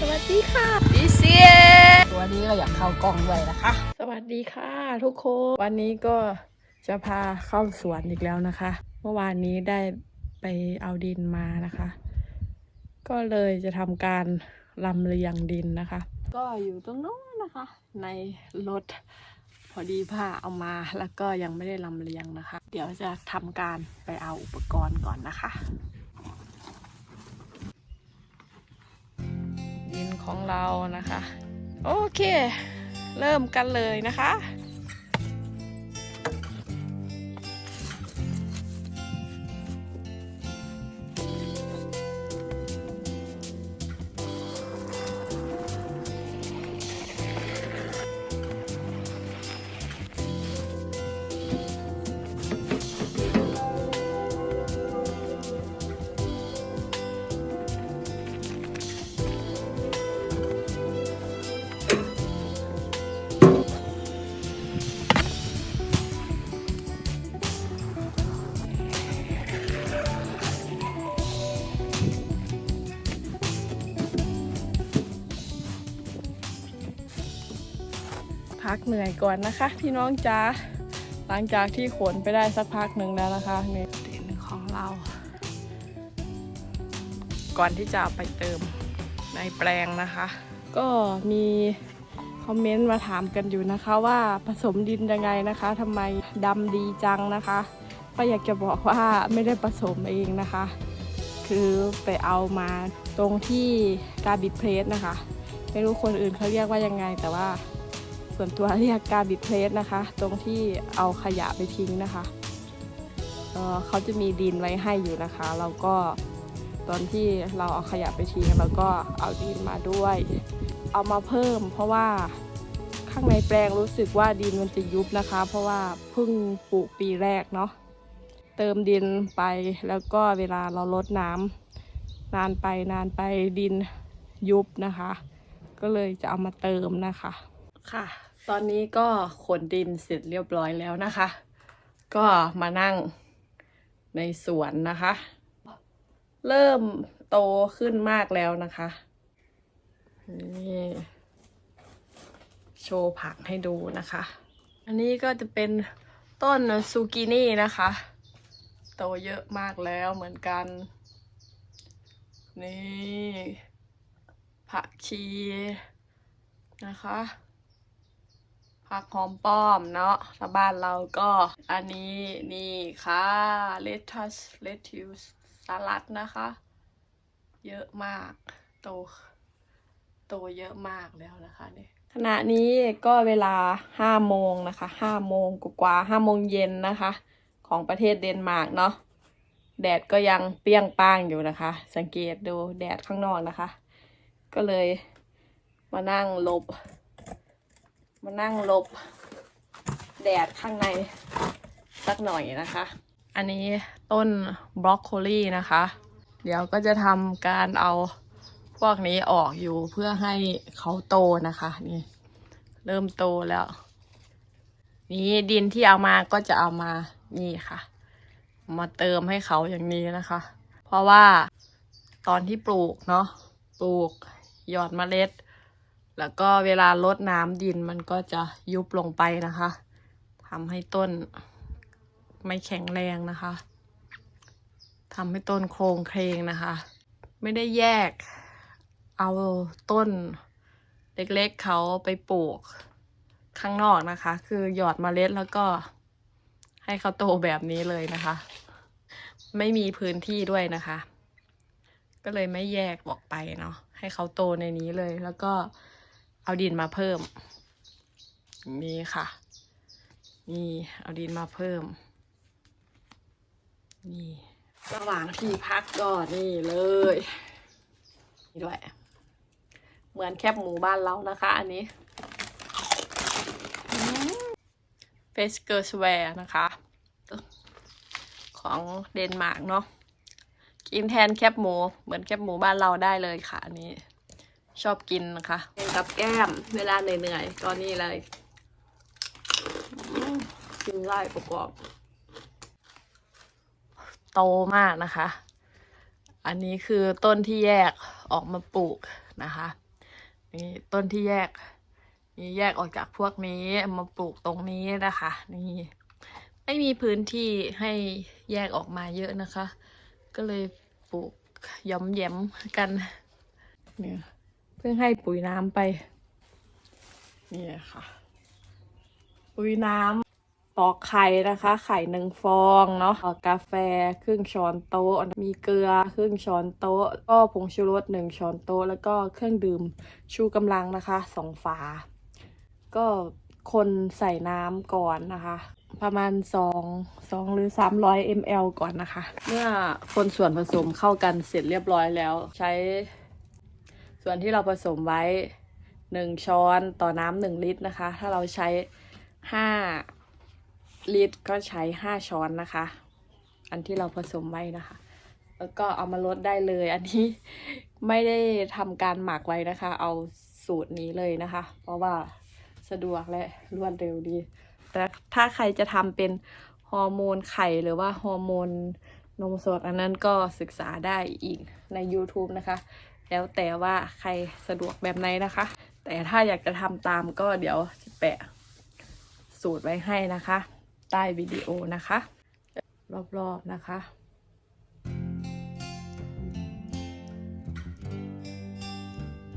สวัสดีค่ะดิเซียตัวนี้ก็อยากเข้ากล้องด้วยนะคะ สวัสดีค่ะทุกคน วันนี้ก็จะพาเข้าสวนอีกแล้วนะคะ เมื่อวานนี้ได้ไปเอาดินมานะคะ ก็เลยจะทำการลำเลียงดินนะคะ ก็อยู่ตรงโน้นนะคะ ในรถพอดีผ้าเอามาแล้วก็ยังไม่ได้ลำเลียงนะคะ เดี๋ยวจะทำการไปเอาอุปกรณ์ก่อนนะคะ ของเรานะคะ โอเค เริ่มกันเลยนะคะ พักเหนื่อยก่อนนะคะ พี่น้องจ๋าหลังจากที่ขนไปได้สักพักหนึ่งแล้วนะคะนี่ดินของเรา ก่อนที่จะไปเติมในแปลงนะคะ ก็มีคอมเมนต์มาถามกันอยู่นะคะว่าผสมดินยังไงนะคะทำไมดำดีจังนะคะ ก็อยากจะบอกว่าไม่ได้ผสมเองนะคะ คือไปเอามาตรงที่กาบิดเพลสนะคะ ไม่รู้คนอื่นเขาเรียกว่ายังไงแต่ว่า ส่วนตัวเรียกการบิดเพลสนะคะ ตรงที่เอาขยะไปทิ้งนะคะเเขาจะมีดินไว้ให้อยู่นะคะ เราก็ตอนที่เราเอาขยะไปทิ้งเราก็เอาดินมาด้วย เอามาเพิ่ม เพราะว่าข้างในแปลงรู้สึกว่าดินมันจะยุบนะคะ เพราะว่าเพิ่งปลูกปีแรกเนาะเติมดินไปแล้วก็เวลาเราลดน้ำนานไปนานไปดินยุบนะคะ ก็เลยจะเอามาเติมนะคะ ค่ะ ตอนนี้ก็ขนดินเสร็จเรียบร้อยแล้วนะคะ ก็มานั่งในสวนนะคะ เริ่มโตขึ้นมากแล้วนะคะนี่โชว์ผักให้ดูนะคะ อันนี้ก็จะเป็นต้นซูกินี่นะคะ โตเยอะมากแล้วเหมือนกัน นี่ผักชีนะคะ ผักหอมป้อมเนาะแล้วบ้านเราก็อันนี้นี่ค่ะเลทัสเลทิวสลัดนะคะ เยอะมาก โต โตเยอะมากแล้วนะคะเนี่ยขณะนี้ก็เวลาห้าโมงนะคะห้าโมงกว่าห้าโมงเย็นนะคะ ของประเทศเดนมาร์กเนาะแดดก็ยังเปรี้ยงป้างอยู่นะคะ สังเกตดูแดดข้างนอกนะคะ ก็เลยมานั่งลบ มานั่งลบแดดข้างในสักหน่อยนะคะ อันนี้ต้นบรอกโคลีนะคะ เดี๋ยวก็จะทำการเอาพวกนี้ออกอยู่เพื่อให้เขาโตนะคะนี่เริ่มโตแล้ว นี่ดินที่เอามาก็จะเอามานี่ค่ะ มาเติมให้เขาอย่างนี้นะคะ เพราะว่าตอนที่ปลูกเนาะปลูกหยอดเมล็ด แล้วก็เวลาลดน้ำดินมันก็จะยุบลงไปนะคะทำให้ต้นไม่แข็งแรงนะคะทำให้ต้นโครงเครงนะคะ ไม่ได้แยกเอาต้นเล็กๆเขาไปปลูกข้างนอกนะคะ คือหยอดเมล็ดแล้วก็ให้เขาโตแบบนี้เลยนะคะ ไม่มีพื้นที่ด้วยนะคะ ก็เลยไม่แยกออกไปเนาะให้เขาโตในนี้เลยแล้วก็ เอาดินมาเพิ่ม นี่ค่ะ นี่ เอาดินมาเพิ่ม นี่ระหว่างที่พักก็นี่เลยนี่ด้วย เหมือนแคบหมูบ้านเรานะคะ อันนี้เฟสเกอร์สแวร์นะคะ ของเดนมาร์กเนาะกินแทนแคบหมู เหมือนแคบหมูบ้านเราได้เลยค่ะอันนี้ ชอบกินนะคะกินกับแก้มเวลาเหนื่อยๆ ตอนนี้เลยอืมกินไล่ประกอบ โตมากนะคะ อันนี้คือต้นที่แยกออกมาปลูกนะคะนี่ต้นที่แยก นี่แยกออกจากพวกนี้เอามาปลูกตรงนี้นะคะ นี่ไม่มีพื้นที่ให้แยกออกมาเยอะนะคะ ก็เลยปลูกย้อมแย้มกันเนี่ย เพิ่งให้ปุ๋ยน้ำไป นี่ค่ะ ปุ๋ยน้ำตอกไข่นะคะ ไข่หนึ่งฟองเนาะกาแฟครึ่งช้อนโต๊ะ มีเกลือครึ่งช้อนโต๊ะ ก็ผงชูรสหนึ่งช้อนโต๊ะ แล้วก็เครื่องดื่มชูกำลังนะคะสองฝา ก็คนใส่น้ำก่อนนะคะ ประมาณสองสองหรือสามร้อยมลก่อนนะคะ เมื่อคนส่วนผสมเข้ากันเสร็จเรียบร้อยแล้ว ใช้ ส่วนที่เราผสมไว้หนึ่งช้อนต่อน้ำหนึ่งลิตรนะคะ ถ้าเราใช้ห้าลิตรก็ใช้ห้าช้อนนะคะ อันที่เราผสมไว้นะคะ แล้วก็เอามาลดได้เลย อันนี้ไม่ได้ทำการหมักไว้นะคะ เอาสูตรนี้เลยนะคะ เพราะว่าสะดวกและรวดเร็วดี แต่ถ้าใครจะทำเป็นฮอร์โมนไข่หรือว่าฮอร์โมนนมสดอันนั้นก็ศึกษาได้อีกใน YouTube นะคะ แล้วแต่ว่าใครสะดวกแบบไหนนะคะ แต่ถ้าอยากจะทำตามก็เดี๋ยวจะแปะสูตรไว้ให้นะคะ ใต้วิดีโอนะคะ รอบๆนะคะ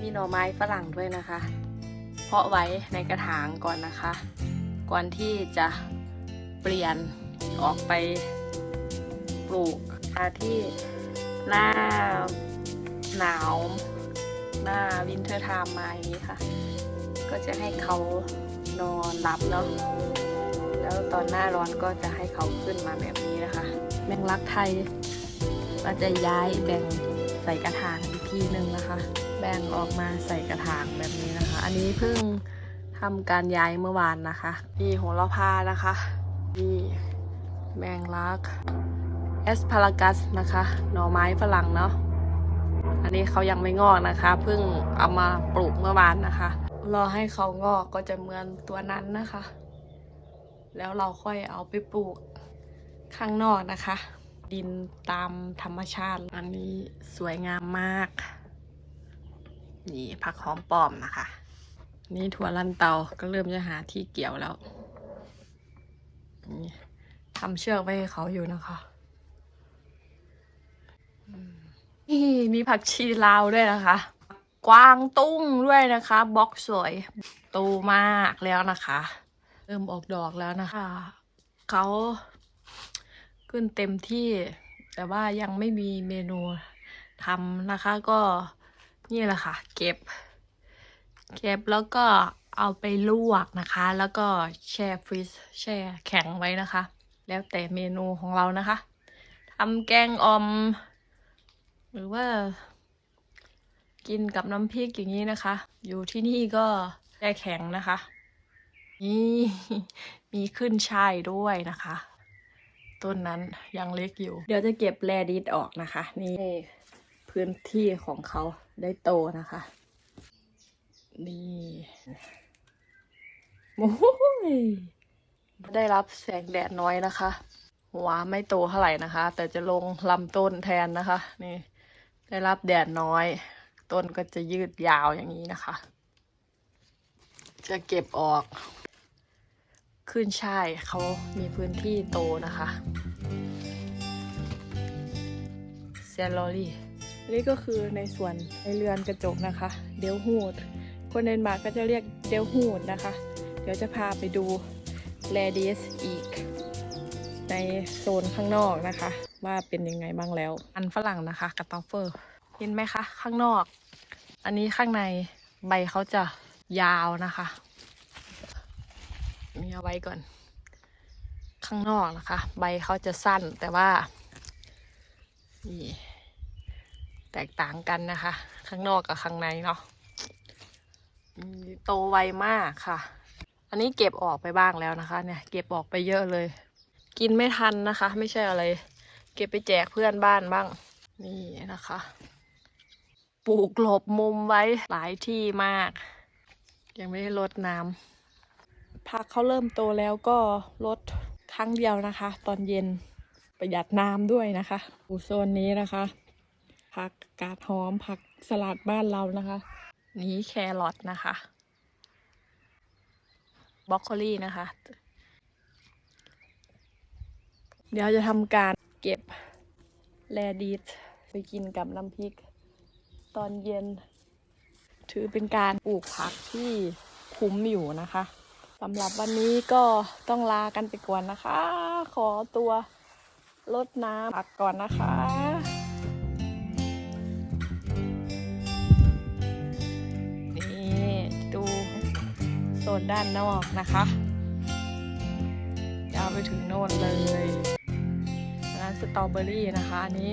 มีหน่อไม้ฝรั่งด้วยนะคะ เพาะไว้ในกระถางก่อนนะคะ ก่อนที่จะเปลี่ยนออกไปปลูกที่หน้า หนาวหน้าวินเทอร์ไทม์มาอย่างนี้ค่ะ ก็จะให้เขานอนหลับเนาะแล้วตอนหน้าร้อนก็จะให้เขาขึ้นมาแบบนี้นะคะ แมงลักไทยก็จะย้ายแบ่งใส่กระถางอีกทีนึงนะคะ แบ่งออกมาใส่กระถางแบบนี้นะคะ อันนี้เพิ่งทำการย้ายเมื่อวานนะคะนี่โหระพานะคะนี่แมงลักแอสพารากัสนะคะ หน่อไม้ฝรั่งเนาะ อันนี้เขายังไม่งอกนะคะ เพิ่งเอามาปลูกเมื่อวานนะคะ รอให้เขางอกก็จะเหมือนตัวนั้นนะคะ แล้วเราค่อยเอาไปปลูกข้างนอกนะคะ ดินตามธรรมชาติ อันนี้สวยงามมาก นี่ผักหอมป้อมนะคะ นี่ถั่วลันเตาก็เริ่มจะหาที่เกี่ยวแล้วทำเชือกไว้ให้เขาอยู่นะคะอืมนี่ มีผักชีลาวด้วยนะคะ กวางตุ้งด้วยนะคะ บล็อกสวยโตมากแล้วนะคะ เริ่มออกดอกแล้วนะคะ เขาขึ้นเต็มที่ แต่ว่ายังไม่มีเมนูทำนะคะ ก็นี่แหละค่ะ เก็บ เก็บแล้วก็เอาไปลวกนะคะ แล้วก็แช่ฟรีซแช่แข็งไว้นะคะ แล้วแต่เมนูของเรานะคะทำแกงออม หรือว่า กินกับน้ำพริกอย่างนี้นะคะ อยู่ที่นี่ก็แช่แข็งนะคะ นี่มีขึ้นช่ายด้วยนะคะ ต้นนั้นยังเล็กอยู่ เดี๋ยวจะเก็บแรดิสออกนะคะ นี่พื้นที่ของเขาได้โตนะคะ นี่โอ้ยได้รับแสงแดดน้อยนะคะ หัวไม่โตเท่าไหร่นะคะ แต่จะลงลำต้นแทนนะคะ นี่ ได้รับแดดน้อย ต้นก็จะยืดยาวอย่างนี้นะคะ จะเก็บออก ขึ้นช่ายเขามีพื้นที่โตนะคะเซลลอรี่นี่ก็คือในส่วนในเรือนกระจกนะคะ เดลฮูด คนเดนมาร์กก็จะเรียกเดลฮูดนะคะ เดี๋ยวจะพาไปดูแลดิสอีก ในโซนข้างนอกนะคะ ว่าเป็นยังไงบ้างแล้ว อันฝรั่งนะคะกระตอฟเฟอร์ เห็นไหมคะ ข้างนอก อันนี้ข้างในใบเขาจะยาวนะคะ มีเอาไว้ก่อน ข้างนอกนะคะ ใบเขาจะสั้นแต่ว่านี่แตกต่างกันนะคะ ข้างนอกกับข้างในเนาะโตไวมากค่ะ อันนี้เก็บออกไปบ้างแล้วนะคะ เนี่ย เก็บออกไปเยอะเลย กินไม่ทันนะคะ ไม่ใช่อะไร เก็บไปแจกเพื่อนบ้านบ้าง นี่นะคะ ปลูกหลบมุมไว้หลายที่มาก ยังไม่ได้รดน้ำผักเขาเริ่มโตแล้วก็ลดครั้งเดียวนะคะ ตอนเย็นประหยัดน้ำด้วยนะคะอูโซนนี้นะคะผักกาดหอมผักสลัดบ้านเรานะคะ นี้แครอทนะคะบรอกโคลีนะคะ เดี๋ยวจะทำการ เก็บแลดิสไปกินกับน้ำพริก ตอนเย็น ถือเป็นการปลูกผักที่คุ้มอยู่นะคะสำหรับวันนี้ก็ต้องลากันไปก่อนนะคะ ขอตัวลดน้ำผักก่อนนะคะนี่ดูโซนด้านนอกนะคะ ยาวไปถึงโน่นเลย นนั้นสตรอเบอรี่นะคะอันนี้